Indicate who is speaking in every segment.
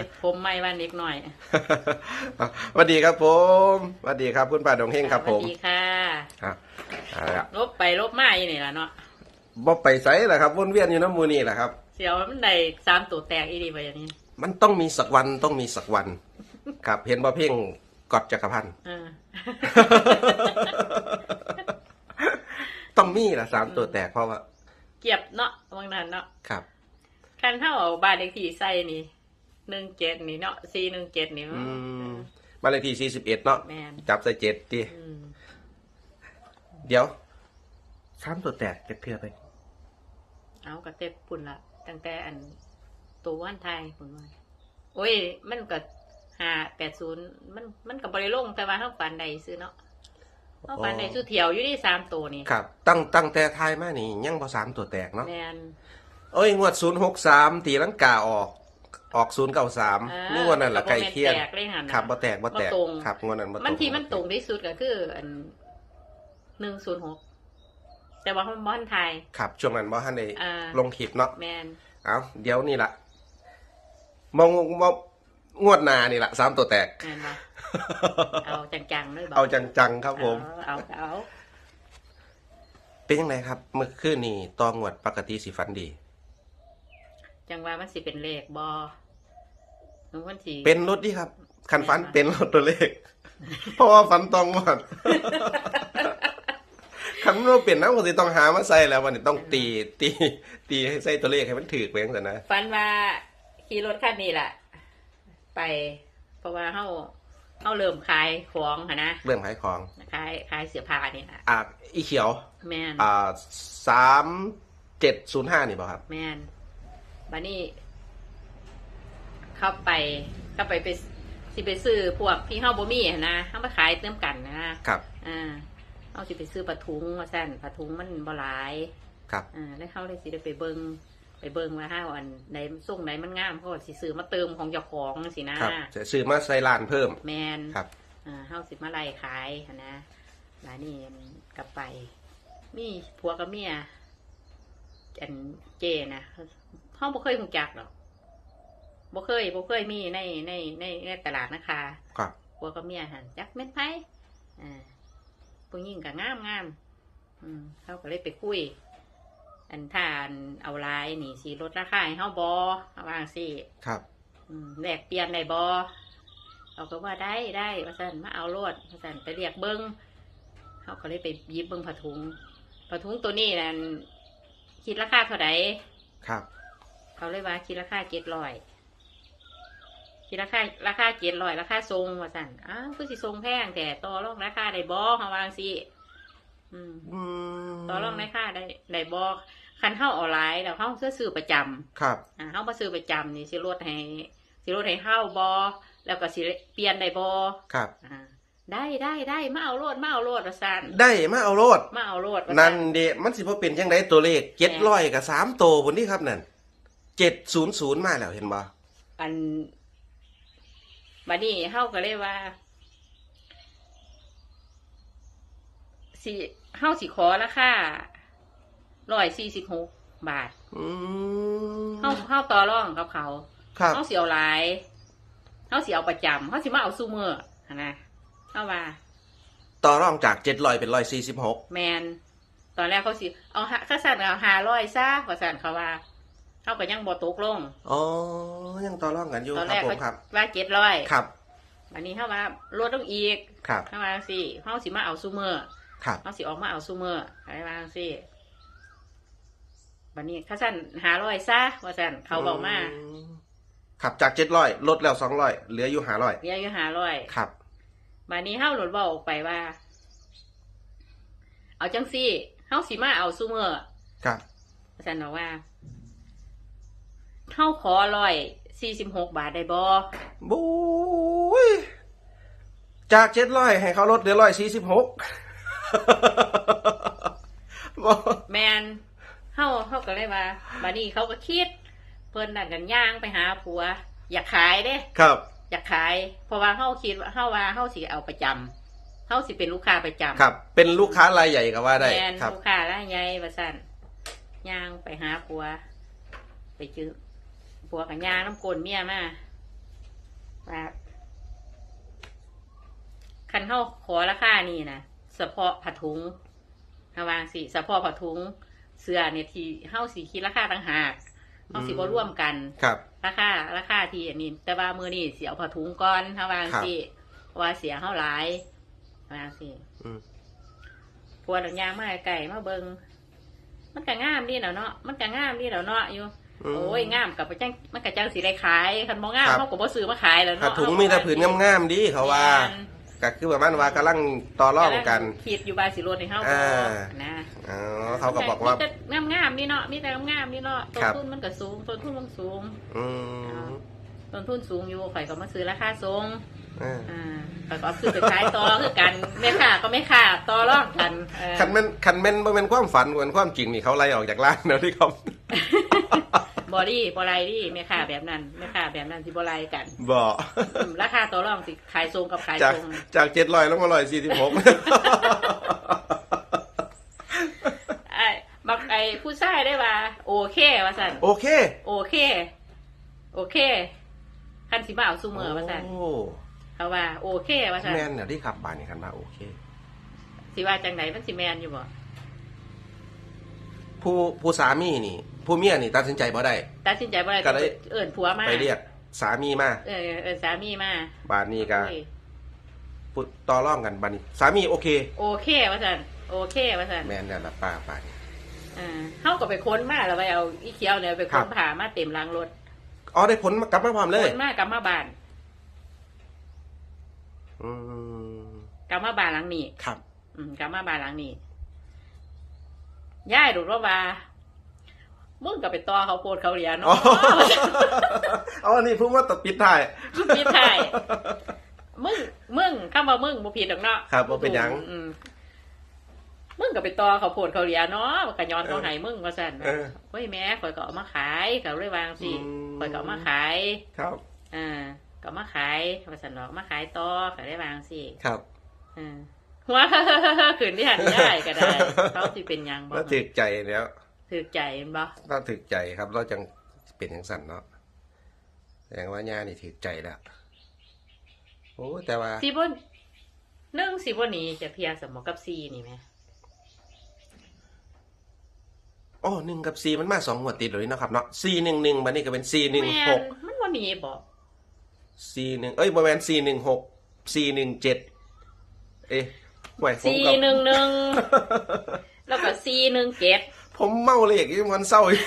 Speaker 1: ฮ็ดผมใหม่วันเล็กหน่อย
Speaker 2: สวัสดีครับผมสวัสดีครับคุณป้าดงเฮงครับผม
Speaker 1: สวัสดีค่ะ
Speaker 2: อะเอาละ
Speaker 1: ลบไปลบมาอยู่นี่ล่ะเนาะ
Speaker 2: บ่ไปไสแหละครับวนเวียนอยู่น้ำมูนี่แหละครับ
Speaker 1: เสียวมันได้สามตัวแตกอีดีไปอย่างนี้
Speaker 2: มันต้องมีสักวันต้องมีสักวัน ครับ เห็นบ่เพ่งกอดจักรพันธ์
Speaker 1: เออ
Speaker 2: ต้องมีละสามตัวแตกเพราะว่า
Speaker 1: เกียบเนาะบางนั้นเนาะ
Speaker 2: ครับ
Speaker 1: คันเท่าเอาบ้านเลขที่ใส่นี่ หนึ่งเจ็ดนี่เนาะสี่หนึ่งเจ็ดนี่
Speaker 2: อืมบ้านเลขที่41เนาะ
Speaker 1: แม่น
Speaker 2: จับใส่เจ็ดดิ
Speaker 1: อืม
Speaker 2: เดี๋ยวสามตัวแตกจะเพื่อไป
Speaker 1: เอากระเต็บปุ่นละตั้งแต่อันตัววันไทยปุ่นว่าโอ้ย มันก็หาแปดศูนย์มันมันกับบริลงแต่ว่าเท่าฝันใดซื้อเนาะเท่าฝันใดซื้อเถียวอยู่ที่สามตัวนี่
Speaker 2: ครับ ตั้งตั้งแต่ทายมานี่ยังบ่สามตัวแตกเนาะ
Speaker 1: แมน
Speaker 2: โอ้ยงวด063ตีลังกาออก ออก093
Speaker 1: เออ
Speaker 2: นี่งวดนั้นละไก่เคียน
Speaker 1: แตกเลยหันน่ะ
Speaker 2: ครับบ่แตกบ่แตก
Speaker 1: บ่ตรง
Speaker 2: ครับงวดนั้นบ่ตรง
Speaker 1: มันที่มันตรงที่สุดก็คือ อันหนึ่งศูนย์หกแต่ว่ามันบ้านไทย
Speaker 2: ครับช่วงนั้นบ่ทันได้
Speaker 1: อ่า
Speaker 2: ลงคลิปเนาะ
Speaker 1: แมน
Speaker 2: เอาเดี๋ยวนี่ล่ะมองมองงวดหน้านี่ล่ะสามตัวแตก
Speaker 1: แมนว่าเอาจังๆเลยบอก
Speaker 2: เอาจังๆครับผม
Speaker 1: เอาเอา
Speaker 2: เป็นยังไงครับ เมื่อคืนนี่ตองวดปกติสิฟันดี
Speaker 1: จังว่ามันสิเป็นเลขบอหนู วันสี
Speaker 2: เป็นรถดิครับคันฟันเป็นรถตัวเลข เพราะว่าฟันตองวดคันเราเปลี่ยนน้ำก็สิต้องหามาใส่แล้ววันนี้ต้องตีตี ตีให้ใส่ตัวเลขให้มันถือไปยังไงนะ
Speaker 1: ฟันว่าขี่รถคันนี้แหละไป เพราะว่าเฮาเฮาเริ่มขายของหะนะ
Speaker 2: เรื่องขายของ
Speaker 1: ขายขายเสื้อผ้านี่แหละ
Speaker 2: อ่าอีเขียว
Speaker 1: แมน
Speaker 2: อ่าสามเจ็ดศูนย์ห้านี่เปล่าครับ
Speaker 1: แมนบัดนี้ เข้าไปเข้าไปไปสิไปซื้อพวกที่เฮาบ่มีหั้นนะเฮามาขายเติมกันนะครับ อ่าเฮาสิไปซื้อปลาทุงว่าซั่นปลาทุงมันบ่หลาย
Speaker 2: ครับ
Speaker 1: อ่าแล้วเขาเลยสิได้ไปเบิงไปเบิงว่าห้าอันใดส่งใดมันงามเขาก็สิซื้อมาเติมของเจ้าของสินะครับ
Speaker 2: จะซื้อมาใส่ร้านเพิ่ม
Speaker 1: แมน
Speaker 2: ครับ
Speaker 1: อ่าเฮาสิมาไล่ขายหั้นนะแล้วนี่กลับไป มีผัวกับเมียอันเจนะเฮาบ่เคยรู้จักหรอก บ่เคยบ่เคยมีในในในในตลาดนะคะ
Speaker 2: ครับ
Speaker 1: ผัวกับเมียหันจักเม็ดไผอ่าผู้หญิงก็งามงามอืมเขาก็เลยไปคุย อันท่านเอาลายนี่สีลดราคาให้เฮาบอเอาวางสิ
Speaker 2: ครับ
Speaker 1: อืมแลกเปลี่ยนได้บอเขาก็ว่าได้ได้ว่าสันมาเอาโลดว่าสันไปเรียกเบิ้งเขาก็เลยไปหยิบเบิ้งผ้าถุงผ้าถุงตัวนี้นั่นคิดราคาเท่าไหร่
Speaker 2: ครับ
Speaker 1: เขาเลยว่าคิดราคาเจ็ดร้อย คิดราคาราคาเจ็ดร้อยราคาทรงว่าสันอ้าวคือสิทรงแพงแต่ต่อรองราคาได้บอเขาวางสิอืม
Speaker 2: อืม
Speaker 1: ต่อรองราคาได้ได้บอคันเข้าออนไลน์แล้วเข้าซื้อซื้อประจำ
Speaker 2: ครับ
Speaker 1: อ่าเฮามาซื้อประจำนี่สิลดให้สิลดให้เฮาบอแล้วก็สิเปลี่ยนได้บอ
Speaker 2: ครับ
Speaker 1: อ่าได้ได้ได้มาเอาโลดมาเอาโลดว่าซั่น
Speaker 2: ได้มาเอาโลด
Speaker 1: มาเอาโลดว่า
Speaker 2: นั่
Speaker 1: ซั่
Speaker 2: นเดมันสิพอเป็นยังไงตัวเลขเจ็ดร้อยกับสามโตวบนนี้ครับนั่นเจ็ดศูนย์ศูนย์มาแล้วเห็นบ่
Speaker 1: อัน บัดนี้เฮาก็เลยว่าสิเฮาสิขอราคา146บาท
Speaker 2: อืม
Speaker 1: เฮาเฮาต่อรองกับเขา
Speaker 2: ครับ
Speaker 1: เฮาสิเอาหลายเฮาสิเอาประจำเฮาสิมาเอาซุมื้อหั้นนะเฮาว่า
Speaker 2: ต่อรองจากเจ็ดร้อยเป็นร้อยสี่สิบหก
Speaker 1: แมนตอนแรกเขาสิเอาหาข้าสั่นเอาหาร้อยซะว่าสั่นเขาว่า เขาก็ยังบ่ตกลง
Speaker 2: อ๋อ ยังต่อรองกันอยู่
Speaker 1: ตอน
Speaker 2: ครั
Speaker 1: แร
Speaker 2: บ
Speaker 1: ก
Speaker 2: ผม
Speaker 1: เขา
Speaker 2: ครับ
Speaker 1: ว่าเจ็ดร้อย
Speaker 2: ครับ
Speaker 1: วันนี้เขาว่าลดลงอีก
Speaker 2: ครับ
Speaker 1: เขาว่าสิเขาสิมาเอาซูเมอร์
Speaker 2: ครับ
Speaker 1: เขาสิออกมาเอาซูเมอร์อะไรว่าสิวันนี้ข้าสั่นหาร้อยซะว่าสั่นเขาบอกมา
Speaker 2: มครับจากเจ็ดร้อยลดแล้วสองร้อยเหลืออยู่หาร้อย
Speaker 1: เรียกอยู่หาร้อย
Speaker 2: ครับ
Speaker 1: วันนี้เขาหลุดบอกออกไปว่า เอาจังซี่เขาสิมาเอาซูเมอร์
Speaker 2: ครับ
Speaker 1: อาจารย์บอกว่า เข้าขอร้อยสี่สิบหกบาทได้บอ
Speaker 2: บุ้ยจากเจ็ดร้อยให้เขาลดเหลือร้อยสี่สิบหก
Speaker 1: แมนเข้าเข้าก็เลยว่าบานี้เขาก็คิด เพิ่นนั่นกันย่างไปหาผัว อยากขายเด้
Speaker 2: ครับ
Speaker 1: อยากขาย เพราะว่าเข้าคิดว่าเข้าว่าเข้าสิเอาประจำเข้าสิเป็นลูกค้าประจำ
Speaker 2: ครับ เป็นลูกค้ารายใหญ่ก็ว่าได้
Speaker 1: แมน
Speaker 2: ครับ
Speaker 1: ลูกค้าละไงว่าสั่นย่างไปหาผัว ไปจื้อ ผัวกับย่างน้ำกลนเมียมาว่าคันเฮาขอราคานี่นะเฉพาะผ้าถุงเฮาวางสิเฉพาะผ้าถุง เสื้อเนี่ยที่เฮาสิคิดราคาต่างหากเฮาสิบ่ร่วมกัน
Speaker 2: ครับ
Speaker 1: ราคาราคาที่อันนี้แต่ว่ามือนี่เสียเอาผ้าถุงก่อนเฮาวาง
Speaker 2: ครับ
Speaker 1: สิเพราะว่าเสียเฮาหลายวางสิ
Speaker 2: อืม
Speaker 1: พวดอกยางมาไก่มาเบิงมันก็งามดีแล้วเนาะมันก็งามดีแล้วเนาะอยู่
Speaker 2: ม
Speaker 1: โอ้ยงามกับไปจังมันก็จังสิได้ขายคันบ่งาม
Speaker 2: ครับ
Speaker 1: เขาก็บ่ซื้อมาขายแล้ว
Speaker 2: ผ้า
Speaker 1: เนาะ
Speaker 2: ถุงมีแต่ผืนงามๆดีเขาว่าก็คือประมาณว่ากำลังต่อรองกัน
Speaker 1: คิดอยู่บาสิโรดให้เฮา
Speaker 2: อ่า
Speaker 1: นะ
Speaker 2: อ๋อเขาก็บอกว่า
Speaker 1: มีแต่งามๆนี่เนาะมีแต่งามๆนี่เนาะต้น
Speaker 2: ครับ
Speaker 1: ทุนมันก็สูงต้นทุนมันสูง
Speaker 2: อืม
Speaker 1: ต้นทุนสูงอยู่ข่อยก็มาซื้อราคาสูง
Speaker 2: อ่า
Speaker 1: อ่าข่อยก็เอาซื้อไปขายต่อคือกันแม่ค้าก็แม่ค้าต่อรองกันเออ
Speaker 2: คันแม่นคันแม่นบ่แม่นความฝันเหมือนความจริงนี่เขาไล่ออกจากร้านแล้วที่เขา
Speaker 1: บอดี้บอไลดี้แม่ค้าแบบนั้นแม่ค้าแบบนั้นสิบอไลกัน
Speaker 2: บอก
Speaker 1: อืมราคาต่อรองสิขายทรงกับขาย
Speaker 2: จาก
Speaker 1: ทรง
Speaker 2: จากเจ็ดร้อยลงมาร้อยสี่สิบหก
Speaker 1: ไอ้บักไอ้ผู้ชายได้ว่า โอเคว่าสัน
Speaker 2: โอเค
Speaker 1: โอเค โอเคคันสิมาเอาซูเมอร์ว่าสัน
Speaker 2: โอ้
Speaker 1: เขาว่า โอเคว่าสัน
Speaker 2: แม่นเนี่ยที่ขับบานนี่คันว่าโอเค
Speaker 1: สิว่าจังไหนมันสิแมนอยู่บ่
Speaker 2: ผู้ผู้สามีนี่ ผู้เมียนี่ตัดสินใจบ่ได้
Speaker 1: ตัดสินใจบ่ได้
Speaker 2: ก็เลย
Speaker 1: เอิ้นผัวมา
Speaker 2: ไปเรียกสามีมา
Speaker 1: เออเอิ้นสามีมา
Speaker 2: บานนี้ก็
Speaker 1: โอ้ย
Speaker 2: พูดต่อร่องกันบานนี้สามีโอเค
Speaker 1: โอเคว่าสันโอเคว่าสัน
Speaker 2: แม่นเนี่ยละป้าป้านี่
Speaker 1: อ่าเฮาก็ไปค้นมาแล้วไปเอาอีเขียวเนี่ยไป
Speaker 2: ครั
Speaker 1: ค้น
Speaker 2: บ
Speaker 1: ผ่ามาเต็มรังรถ
Speaker 2: อ๋อได้ผลมากลับมาพร้อมเลย
Speaker 1: ค้นมากลับมาบ้าน
Speaker 2: อืม
Speaker 1: กลับมาบ้านหลังนี้
Speaker 2: ครับ
Speaker 1: อืมกลับมาบ้านหลังนี้ย่ายดูว่าว่า มึงก็ไปต่อเขาโพดเขาเหรียญ
Speaker 2: อ๋อ
Speaker 1: เนาะ
Speaker 2: เอาอันนี้พูดว่าตัดปิดท้าย
Speaker 1: พี่ไทยมึงมึงคำว่ามึงบ่ผิดดอกเนาะ
Speaker 2: ครับบ่เป็นหยัง
Speaker 1: อืมมึงก็ไปต่อเขาโพดเขาเหรียญเนาะก็ย้อนเขาให้มึงว่าซั่น
Speaker 2: เออ
Speaker 1: เฮ้ยแม่ข่อยก็เอามาขายก็เลยวางสิ
Speaker 2: อืม
Speaker 1: ข่อยก็เอามาขาย
Speaker 2: ครับ
Speaker 1: อ่าก็เอามาขายว่าซั่นดอกมาขายต่อก็เลยวางสิ
Speaker 2: ครับ
Speaker 1: อ่าหัวขึ้นที่หันได้ก็ได้เขาสิเป็นหยังบ่
Speaker 2: แล้วถึกใจแล้ว
Speaker 1: ถือใจแม่นบ่
Speaker 2: เราถึกใจครับ เราจังเป็นอย่างสั่นเนาะแสดงว่าญานี่ถึกใจแล้วโอ้แต่ว่า
Speaker 1: สิบ่หนึ่งสิบ่หนีจะเพียงสมอกับซีนี่แหม
Speaker 2: โอ้หนึ่งกับสี่มันมาสองหัวดติดเลยเนาะครับเนาะสี่หนึ่งหนึ่งบันนี้ก็เป็นสี่หนึ่ง
Speaker 1: แม่
Speaker 2: หก
Speaker 1: มันบ่หนีบ่
Speaker 2: สี่หนึ่งเอ้ยประมาณสี่หนึ่งหกสี่หนึ่งเจ็ดเอ๊ะไหวผม
Speaker 1: สี่
Speaker 2: กับ
Speaker 1: หนึ่งหนึ่งแล้วก็สี่หนึ่งเจ็ด
Speaker 2: ผมเมาเลขยังวันเศร้าอยู่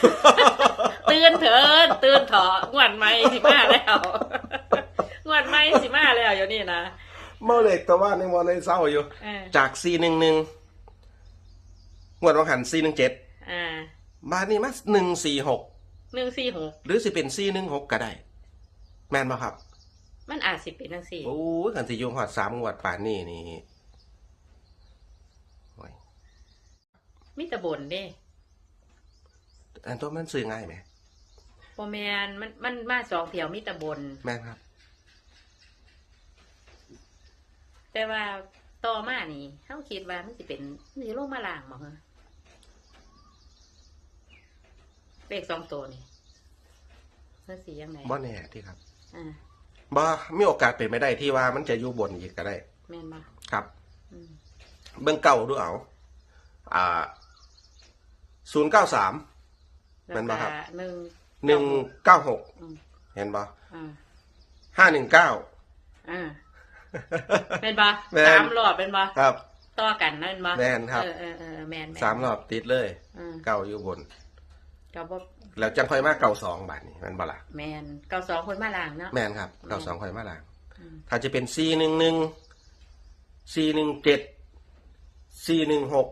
Speaker 1: ตื่นเถิดตื่นเถอะงวดไม่สิมาแล้วงวดไม่สิมาแล้วอยู่นี่นะ
Speaker 2: เมาเลขแต่ว่าในวันในเศร้าอยู่
Speaker 1: เออ
Speaker 2: จากสี่หนึ่งหนึ่งงวดวังหันสี่หนึ่งเจ็ด
Speaker 1: อ่า
Speaker 2: บาทนี้มาหนึ่งสี่หก
Speaker 1: หนึ่งสี่หก
Speaker 2: หรือสิเป็นสี่หนึ่งหกก็ได้ แม่นป่ะครับ
Speaker 1: มันอาจสิเป็นจังสี่
Speaker 2: โอ้ยกันสิอยุงหอดสามงวดป่านนี้นี่โอ้ย
Speaker 1: มีแต่บนเด้
Speaker 2: อันตัวมันซื้อง่ายไหม
Speaker 1: โอแมนมันมันมาสองเที่ยวมีแต่บน
Speaker 2: แม่นครับ
Speaker 1: แต่ว่าต่อมานี่เขาคิดว่ามันสิเป็นมันสิลงมาล่างบ่ฮะเลขสองตัวนี่มันสียังไง
Speaker 2: บ่แน่ที่ครับ
Speaker 1: อ่า
Speaker 2: บ่มีโอกาสเป็นไม่ได้ที่ว่ามันจะอยู่บนอีกก็ได้
Speaker 1: แม่นบ่
Speaker 2: ครับ
Speaker 1: อืม
Speaker 2: เบื้องเก่าดูเอา อ่าศูนย์เก้าสาม แม่นบ่ครับ
Speaker 1: หนึ่ง
Speaker 2: หนึ่งเก้าหก
Speaker 1: อืม
Speaker 2: เห็นบ่
Speaker 1: อ่า
Speaker 2: ห้าหนึ่งเก้า
Speaker 1: อ่าเป็นบ่
Speaker 2: แม่น
Speaker 1: สามรอบเป็นบ่
Speaker 2: ครับ
Speaker 1: ต่อกันนั่นบ่
Speaker 2: แม่นครับ
Speaker 1: เออเออเออแม่นแน
Speaker 2: สามรอบติดเลย
Speaker 1: อืม
Speaker 2: เก้าอยู่บน
Speaker 1: ก็บ่
Speaker 2: แล้วจังค่อยมาเก้าสองบาทนี่แมันบ่ล่ะ
Speaker 1: แม่นเก้าสองคนมาล่างเนาะ
Speaker 2: แม่นครับเก้าสองค่อยมาหลัง
Speaker 1: อืม
Speaker 2: ถ้าจะเป็นสี่หนึ่งหนึ่งสี่หนึ่งเจ็ดสี่หนึ่งหก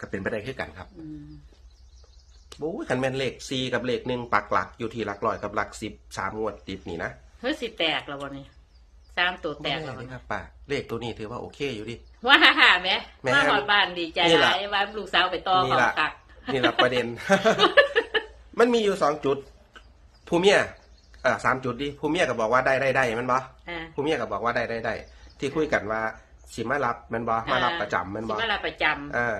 Speaker 2: ก็เป็นไปได้คือกันครับ
Speaker 1: อืม
Speaker 2: โอ้ยคันแม่นเลขสี่กับเลขหนึ่งปักหลักอยู่ที่หลักร้อยกับหลักสิบสามงวดติดนี่นะ
Speaker 1: เฮ้ยสิแตกแล้วบ่นี่สามตัวแตกแล้วบ่
Speaker 2: นี่
Speaker 1: นี่
Speaker 2: ครับป้าเลขตัวนี้ถือว่าโอเคอยู่ดิ
Speaker 1: ว่าฮ่าๆแม่
Speaker 2: แม่
Speaker 1: มาหอดบ้านดีใจ
Speaker 2: นี่
Speaker 1: ห
Speaker 2: ล่ะ
Speaker 1: ลายว่าลูกสาวไปต่อ
Speaker 2: นี่
Speaker 1: ของ
Speaker 2: ล่ะ
Speaker 1: ตัก
Speaker 2: นี่แหละประเด็น มันมีอยู่สองจุดผู้เมียเออสามจุดดิผู้เมียก็บอกว่าได้ได้ได้แมันบ่
Speaker 1: อ่า
Speaker 2: ผู้เมียก็บอกว่าได้ได้ได้ที่คุยกันว่าสิมารับแมันบ่มารับประจำแมันบ่
Speaker 1: สิมารับประจำ
Speaker 2: อ่า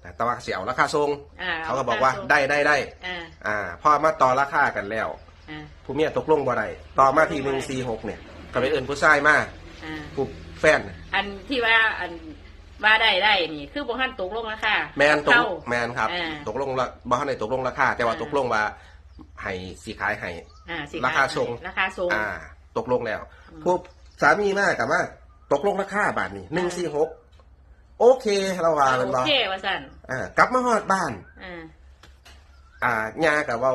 Speaker 2: แต่ตะว่าเสียวราคาทรง
Speaker 1: อ่า
Speaker 2: เขาก็บอกว่าได้ได้ได้
Speaker 1: อ่า
Speaker 2: อ่าพอมาต่อราคากันแล้ว
Speaker 1: อ่า
Speaker 2: ผู้เมียตกลงบ่ได้ต่อมาที่หนึ่งสี่หกเนี่ย ก็ไปเอินผู้ชายมา
Speaker 1: อ่า
Speaker 2: ผู้แฟน
Speaker 1: อันที่ว่าอันว่าได้ได้นี่ คือบ่ทันตกลงราคา
Speaker 2: แมนตก
Speaker 1: เข้า
Speaker 2: แมนครับ
Speaker 1: อ่า
Speaker 2: ตกลงละบ่ทันได้ตกลงราคา แต่ว่า
Speaker 1: อ่า
Speaker 2: ตกลงว่าให้สีขายให้
Speaker 1: อ่าสิ
Speaker 2: ราคาส่ง
Speaker 1: ราคาส่ง
Speaker 2: อ่า ตกลงแล้ว
Speaker 1: อืม
Speaker 2: พวกสามีมากกับว่าตกลงราคาบาทนี้หนึ่งสี่หก โอเคเราว่าเป็น
Speaker 1: โอ
Speaker 2: บ่
Speaker 1: เคว่าสั่น
Speaker 2: อ่ากลับมาฮอดบ้าน
Speaker 1: อ่า
Speaker 2: อ่าย่ากับว่า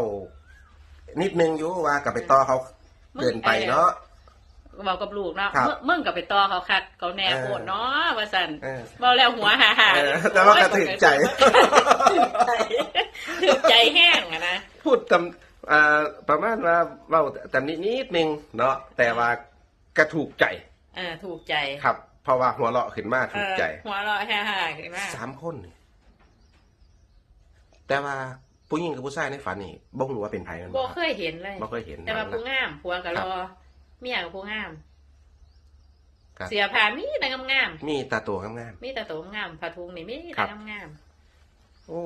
Speaker 2: นิดนึงอยู่ว่ากับไปต่อเขาเกินไปเนาะ
Speaker 1: บอกกับลูกเนาะ
Speaker 2: ครับ
Speaker 1: มึงมึงกับไปต่อเขาคัดเขาแน่
Speaker 2: เออ
Speaker 1: โคตรเนาะว่าสั่น
Speaker 2: เออ
Speaker 1: บอกแล้วหัวหาหา
Speaker 2: เออแต่ว่าก็ถึงใจ
Speaker 1: ถึงใจแห้งอะนะ
Speaker 2: พูดตำอ่าประมาณว่าเว้าตำนี้นิดนึงเนาะแต่ว่าก็ถูกใจ
Speaker 1: เออถูกใจ
Speaker 2: ครับ เพราะว่าหัวเราะขึ้นมาถูกใจ
Speaker 1: เออหัวเราะฮ่าฮ่าขึ้นมา
Speaker 2: สามคนนี่แต่ว่าผู้หญิงกับผู้ชายในฝันนี่บ่รู้ว่าเป็นไผมัน
Speaker 1: บ่
Speaker 2: บ่
Speaker 1: เคยเห็นเลย
Speaker 2: บ่เคยเห็น
Speaker 1: แต่ว่า
Speaker 2: นะ
Speaker 1: ผู้งามผัวกับ
Speaker 2: ครั
Speaker 1: ร
Speaker 2: บ
Speaker 1: อเมียกับผู้งาม
Speaker 2: ครับ
Speaker 1: เสียผ้ามีแต่งาม
Speaker 2: มีตาตัวงาม
Speaker 1: ๆมีแต่ตัวงามผ้าทุงนี่มี
Speaker 2: ครั
Speaker 1: แต่
Speaker 2: บ
Speaker 1: งาม
Speaker 2: ๆโอ้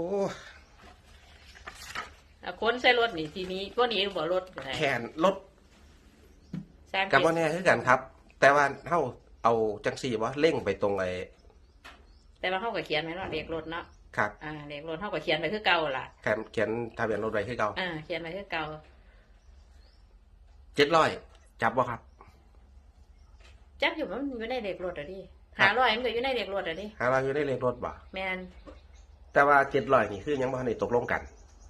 Speaker 1: ๆอะคนใส่รถนี่ทีนี้พวกนี้บ่รถอยู่ไหน
Speaker 2: แขนรถ
Speaker 1: สร้าง
Speaker 2: กับ
Speaker 1: เก็
Speaker 2: บ่แน่คือกันครับ แต่ว่าเฮา เอาจังซี่บ่เล่งไปตรงไอ้
Speaker 1: แต่ว่าเขาก็เขียนไว้เนาะเลขรถเนาะ
Speaker 2: ครับ
Speaker 1: อ่าเลขรถเขาก็เขียนไว้คือเก่าล่ะ
Speaker 2: แขนเขียนทะเบียนรถไว้คือเก่า
Speaker 1: อ่าเขียนไว้คือเก่า
Speaker 2: 700จับบ่ครับ
Speaker 1: จักอยู่มันอยู่ในเลขรถอะดิหาร้อยมันก็อยู่ในเลขรถอะดิ
Speaker 2: หาเราอยู่ได้เลขรถบ่
Speaker 1: แมน
Speaker 2: แต่ว่า700นี่คือยังบ่ทันได้ตกลงกัน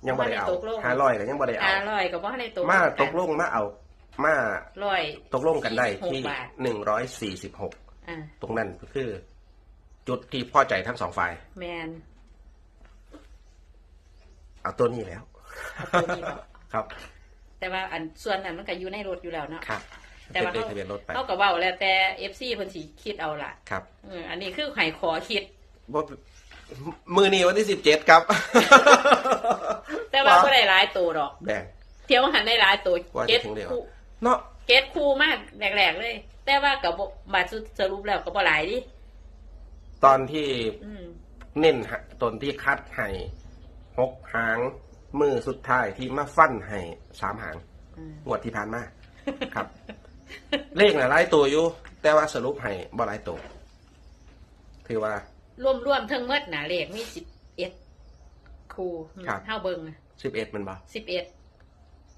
Speaker 2: ยังบ่ได้เอา
Speaker 1: บ่ทันได้ตกลง
Speaker 2: 500ก็ยังบ่ได้เอา
Speaker 1: หาร้อยก็บ่ให้ในตัว
Speaker 2: มาตกลงมาเอา มา
Speaker 1: ร้อย
Speaker 2: ตกลงกันได้ที่
Speaker 1: 46บาท
Speaker 2: หนึ่งร้อยสี่สิบหก
Speaker 1: อ่า
Speaker 2: ตรงนั้นก็คือ จุดที่พอใจทั้งสองฝ่าย
Speaker 1: แมน
Speaker 2: เอาตัวนี้แล้ว
Speaker 1: เอาตัวนี้บอก
Speaker 2: ครับ
Speaker 1: แต่ว่าอันส่วนนั้นมันก็อยู่ในรถอยู่แล้วเนาะ
Speaker 2: ครับ
Speaker 1: แต่ว่า
Speaker 2: เป็น
Speaker 1: เขา
Speaker 2: เลขทะเบียนรถไป
Speaker 1: เขาก็เว้าแล้วแต่ FC เพิ่นสิคิดเอาล่ะ
Speaker 2: ครับ
Speaker 1: เอออันนี้คือไห้ขอคิด
Speaker 2: บ่มือนี้วันที่สิบเจ็ดครับ
Speaker 1: แต่ว่า
Speaker 2: ว้าว
Speaker 1: ก็ได้หลายตัวดอก
Speaker 2: แบ่ง
Speaker 1: เที่ยวหันได้หลายตัว
Speaker 2: ว่าจะ
Speaker 1: เก็ต
Speaker 2: ถึงเดียว
Speaker 1: คู่
Speaker 2: เนาะ
Speaker 1: เก็ตคู่มากแรกๆเลย แต่ว่ากับบมาสรุปแล้วก็บ่หลายดิ
Speaker 2: ตอนที่
Speaker 1: อืม
Speaker 2: เน้นฮะตอนที่คัดให้หกหาง มือสุดท้ายที่มาฟันให้สามหาง
Speaker 1: อืม
Speaker 2: งวดที่ผ่านมา ครับ เลขน่ะหลายตัวอยู่ แต่ว่าสรุปให้บ่หลายตัวถือว่า
Speaker 1: รวมๆทั้งหมดน่ะเลขมี11คู่
Speaker 2: ครับ
Speaker 1: เฮาเบิ่ง
Speaker 2: สิบเอ็ดมันบ่
Speaker 1: 11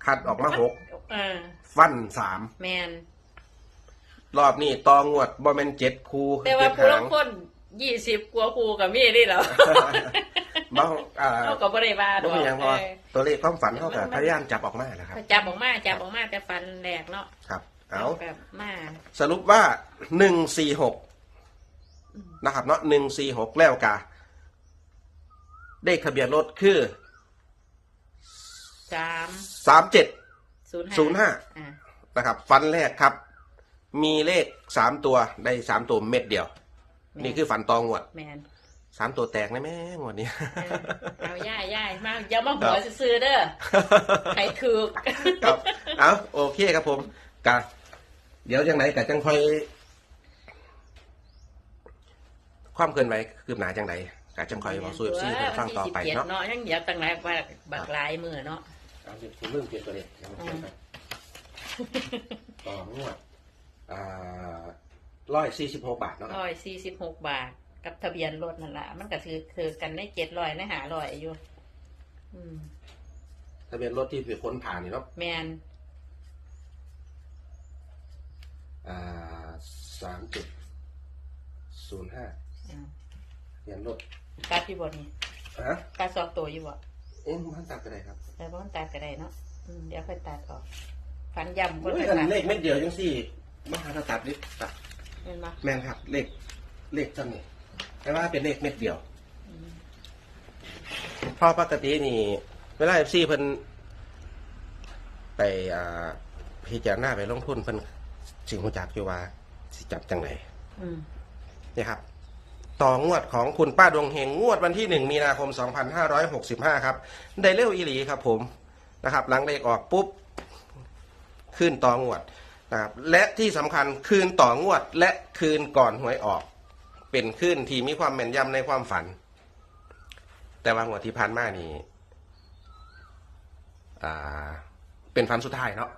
Speaker 2: คัดออกมาหก
Speaker 1: เออ
Speaker 2: ฟันสาม
Speaker 1: แมน
Speaker 2: รอบนี้ตองวดบ่แม่นเจ็ดคู
Speaker 1: แต่ว่า
Speaker 2: เจ็ด
Speaker 1: ผู้
Speaker 2: หา
Speaker 1: ลางงคน20กว่าคู่ก็มีนี่แหล้ว
Speaker 2: บ่อ่า
Speaker 1: เฮาก็บ่ได้ว่าด
Speaker 2: บ่
Speaker 1: อก
Speaker 2: มีหยังพอ
Speaker 1: เออ
Speaker 2: ตัวเลขความฝันเท่ากับพยายามจับออกมาแหละครับ
Speaker 1: จับออกมาจับออกมาแต่ฟันแรกเนาะ
Speaker 2: ครับเอา
Speaker 1: แบบมา
Speaker 2: สรุปว่าหนึ่งสี่หกนะครับเนาะหนึ่งสี่หกแล้วกาเลขทะเบียนรถคือ
Speaker 1: 3
Speaker 2: สามเจ็ด
Speaker 1: 05
Speaker 2: ศูนย์ห้า
Speaker 1: อ่า
Speaker 2: นะครับ ฟันแรกครับ มีเลขสามตัวได้สามตัวเม็ดเดียว นี่คือฝันตองวด
Speaker 1: แมน
Speaker 2: สามตัวแตกนะแม่งวดนี้
Speaker 1: เออเอาย่ายย่ายมาอย่ามาหัวซื่อๆเด้อใครถูก
Speaker 2: ครับเอาโอเคครับผมกะเดี๋ยวจังไหนกะจังค่อย ความเคลื่อนไหวคืบหน้าจังไหนกะจังค่อยบอกสู้ซี่เพิ่นฟังต่อไปเนาะ
Speaker 1: เนาะยังเหยียบตั้งหลายว่าบักหลายมือเนาะ
Speaker 2: เอาสิผมเริ่มเปลี่ยนตัวเลขยังไม่เปลี่ยนครับต่องวดอ่าร้อยสี่สิบหกบาทเนาะครับ
Speaker 1: ร้อยสี่สิบหกบาท กับทะเบียนรถนั่นแหละมันก็คือคือกันได้เจ็ดร้อยในหาร้อยอยู่ อืม
Speaker 2: ทะเบียนรถที่เป็นคนผ่านนี่เนาะ
Speaker 1: แมน
Speaker 2: อ่าสามจุดศูนย์ห้า
Speaker 1: อ่า
Speaker 2: ทะเบียนรถ
Speaker 1: การที่บนนี่
Speaker 2: ฮะ
Speaker 1: การสอบตัวอยู่บ่
Speaker 2: เอ๊ะมันตัดกันไดครับ
Speaker 1: แต่ว่ามันตัดก็ได้เนาะอืมเดี๋ยวค่อยตัดออกฟันย่ำก็
Speaker 2: โอ้ย
Speaker 1: ค่อย
Speaker 2: อั
Speaker 1: ตั
Speaker 2: น
Speaker 1: ด
Speaker 2: เลขเม็ดเดียวยังสี่มหาตัดนิดตัด
Speaker 1: เห็นไหม
Speaker 2: แม่นครับเลขเลขจังนี่แต่ว่าเป็นเลขเม็ดเดียว
Speaker 1: อืม
Speaker 2: เพราะปกตินี่ เวลาเอฟซีเพิ่นไปอ่าพิจารณาไปลงทุนเพิ่นสิหูจักอยู่ว่าสิจับจังไหน
Speaker 1: อืม
Speaker 2: นี่ครับ ต่องวดของคุณป้าดวงเฮงงวดวันที่หนึ่งมีนาคม 2565 ครับ ได้เร็วอีหลีครับผมนะครับ หลังเลขออกปุ๊บ ขึ้นต่องวดนะครับและที่สำคัญคืนต่องวดและคืนก่อนหวยออก เป็นคืนที่มีความแม่นยำในความฝัน แต่ว่างวดที่ผ่านมานี่อ่าเป็นฝันสุดท้ายเนาะ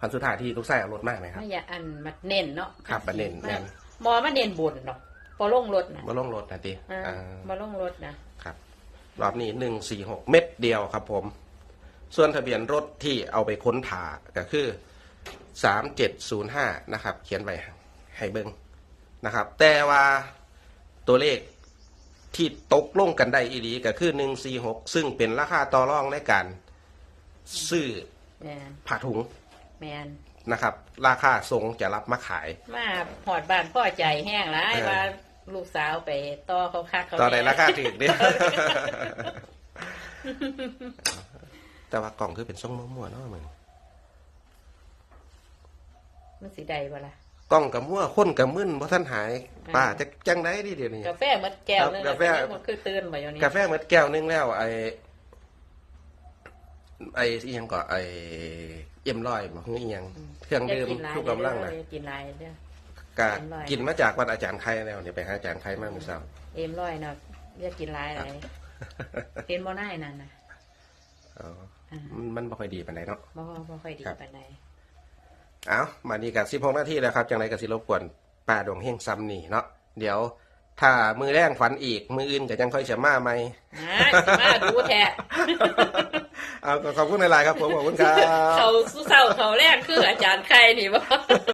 Speaker 2: พันสุดท้ายที่ลูกชายเอารถมาไหมครับ
Speaker 1: ไม่อยากอันมาเน้นเนาะ
Speaker 2: ครับมาเน้นแม่น
Speaker 1: มอมาเน้นบนเนาะ พอลงรถนะ
Speaker 2: มาลงรถนะตี
Speaker 1: อ่า
Speaker 2: อ่า
Speaker 1: มาลงรถนะครับ
Speaker 2: รอบนี้หนึ่งสี่หกเม็ดเดียวครับผม ส่วนทะเบียนรถที่เอาไปค้นถ่าก็คือสามเจ็ดศูนย์ห้านะครับ เขียนไว้ให้เบิ้งนะครับ แต่ว่าตัวเลขที่ตกลงกันได้อีหลีก็คือหนึ่งสี่หกซึ่งเป็นราคาต่อรองในการซื้อ
Speaker 1: แมน
Speaker 2: ผ้าถุง
Speaker 1: แมน
Speaker 2: นะครับ ราคาทรงจะรับมาขาย
Speaker 1: มาหอดบ้านพ่อใจแห้งแล้ว
Speaker 2: เออ
Speaker 1: ว่า ลูกสาวไปต่อเขาคักเขา
Speaker 2: ตอนใน
Speaker 1: แน่
Speaker 2: ราคาถึกเนี่ยแต่ว่ากล่องคือเป็นทรงมั่วๆเนาะมึง
Speaker 1: มันสีใดบ่ล่ะ
Speaker 2: กล้องกับมั่วคนกับมึนเพราะท่านหาย
Speaker 1: อ่า
Speaker 2: ป้าจะจังได้ดิเดี๋ยวนี้
Speaker 1: กาแฟหมดแก้วนึง
Speaker 2: ครับกาแฟ
Speaker 1: ล้วมันคือตื่นมาอยู่นี่
Speaker 2: กาแฟหมดแก้วนึงแล้ว ไอไออีหยังก่อไอเอ็มร้อยบอกอีหยังเครื่องดื่ม
Speaker 1: อย่ากินหลาย
Speaker 2: ทุกกำลังนะ
Speaker 1: เด้ออย่ากินหลายเด้อ
Speaker 2: กะ
Speaker 1: เอ็มร้อย
Speaker 2: กินมาจากวัดอาจารย์ไข่แล้วเนี่ยไปหาอาจารย์ไข่มาเมื่อเช้า
Speaker 1: เอ็มร้อยเนาะอย่ากินหลายอะไรเห็นบ่ได้นั่นน่ะ
Speaker 2: อ๋อ
Speaker 1: อ่า
Speaker 2: มันมันบ่ค่อยดีปานใดเนาะ
Speaker 1: บ่บ่ค่อยดี
Speaker 2: ครับ
Speaker 1: ปานใด
Speaker 2: เอามานี่กับสิบหกนาทีแล้วครับจังไรกับสิรบกวนป้าดวงเฮงซ้ำนี่เนาะเดี๋ยว ถ้ามือแรงฝันอีก มืออื่นก็ยังค่อยจะมาไหม
Speaker 1: อ่าสิมาดูแท้
Speaker 2: เอาก็ขอบคุณหลายๆครับผมขอบคุณครับ
Speaker 1: เขาสู้เศร้าเขาแรกคืออาจารย์ใครนี่บ่